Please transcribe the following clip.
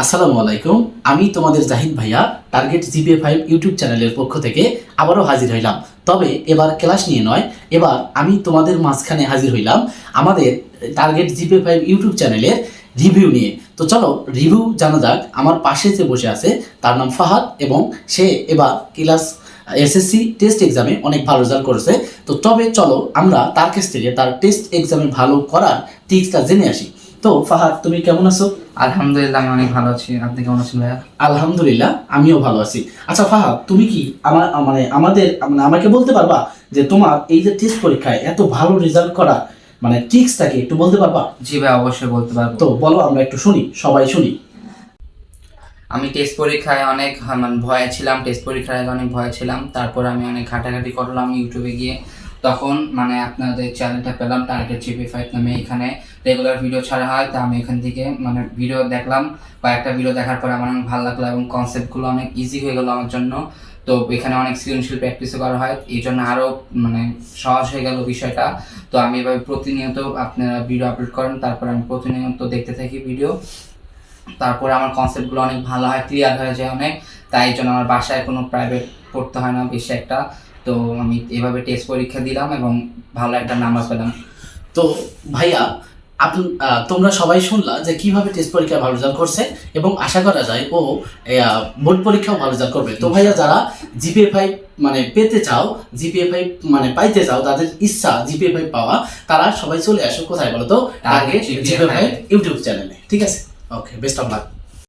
আসসালামু আলাইকুম। আমি তোমাদের জাহিদ ভাইয়া টার্গেট জিপিএ ফাইভ ইউটিউব চ্যানেলের পক্ষ থেকে আবারও হাজির হইলাম। তবে এবার ক্লাস নিয়ে নয়, এবার আমি তোমাদের মাঝখানে হাজির হইলাম আমাদের টার্গেট জিপিএ ফাইভ ইউটিউব চ্যানেলের রিভিউ নিয়ে। তো চলো রিভিউ জানা যাক, আমার পাশে যে বসে আছে, তার নাম ফাহাদ এবং সে এবার ক্লাস এসএসসি টেস্ট এক্সামে অনেক ভালো রেজাল্ট করেছে। তো তবে চলো, আমরা তার কাছ থেকে তার টেস্ট এক্সামে ভালো করার টিপসটা জেনে আসি। তো ফাহাদ তুমি কেমন আছো? আলহামদুলিল্লাহ আমি অনেক ভালো আছি। আপনি কেমন আছেন ভাইয়া? আলহামদুলিল্লাহ আমিও ভালো আছি। আচ্ছা ফাহাদ তুমি কি আমার মানে আমাদের মানে আমাকে বলতে পারবা যে তোমার এই যে টেস্ট পরীক্ষায় এত ভালো রেজাল্ট করা মানে ট্রিক্সটা কি একটু বলতে পারবা? জি ভাই অবশ্যই বলতে পারব। তো বলো আমরা একটু শুনি সবাই শুনি। আমি টেস্ট পরীক্ষায় অনেক মানে ভয়ে ছিলাম টেস্ট পরীক্ষায় অনেক ভয়ে ছিলাম। তারপর আমি অনেক ঘাটাঘাটি করলাম ইউটিউবে গিয়ে। তখন মানে আপনাদের চ্যানেলটা পেলাম টার্গেট জিপি ফাইভ নামে এখানে রেগুলার ভিডিও ছাড়া হয়, তা আমি এখান থেকে মানে ভিডিও দেখলাম, কয়েকটা ভিডিও দেখার পরে আমার অনেক ভালো লাগল এবং কনসেপ্টগুলো অনেক ইজি হয়ে গেলো আমার জন্য। তো এখানে অনেক সৃজনশীল প্র্যাকটিসও করা হয়, এই জন্য আরও মানে সহজ হয়ে গেল বিষয়টা। তো আমি এভাবে প্রতিনিয়ত আপনারা ভিডিও আপলোড করেন, তারপর আমি প্রতিনিয়ত দেখতে থাকি ভিডিও তারপরে আমার কনসেপ্টগুলো অনেক ভালো হয় ক্লিয়ার হয়ে যায় অনেক, তাই জন্য আমার বাসায় কোনো প্রাইভেট পড়তে হয় না, বেশি একটা। তো আমি এভাবে টেস্ট পরীক্ষা দিলাম এবং ভালো একটা নাম্বার পেলাম। তো ভাইয়া আপনি তোমরা সবাই শুনলা যে কীভাবে টেস্ট পরীক্ষায় ভালো রেজাল্ট করছে এবং আশা করা যায় ও বোর্ড পরীক্ষাও ভালো রেজাল্ট করবে। তো ভাইয়া যারা জিপিএ ফাইভ মানে পেতে চাও জিপিএ ফাইভ মানে পাইতে চাও তাদের ইচ্ছা জিপিএ ফাইভ পাওয়া তারা সবাই চলে আসো কোথায় বলো তো? GPA জিপিএ ফাইভ ইউটিউব চ্যানেলে ঠিক আছে? ওকে বেস্ট অফ লাক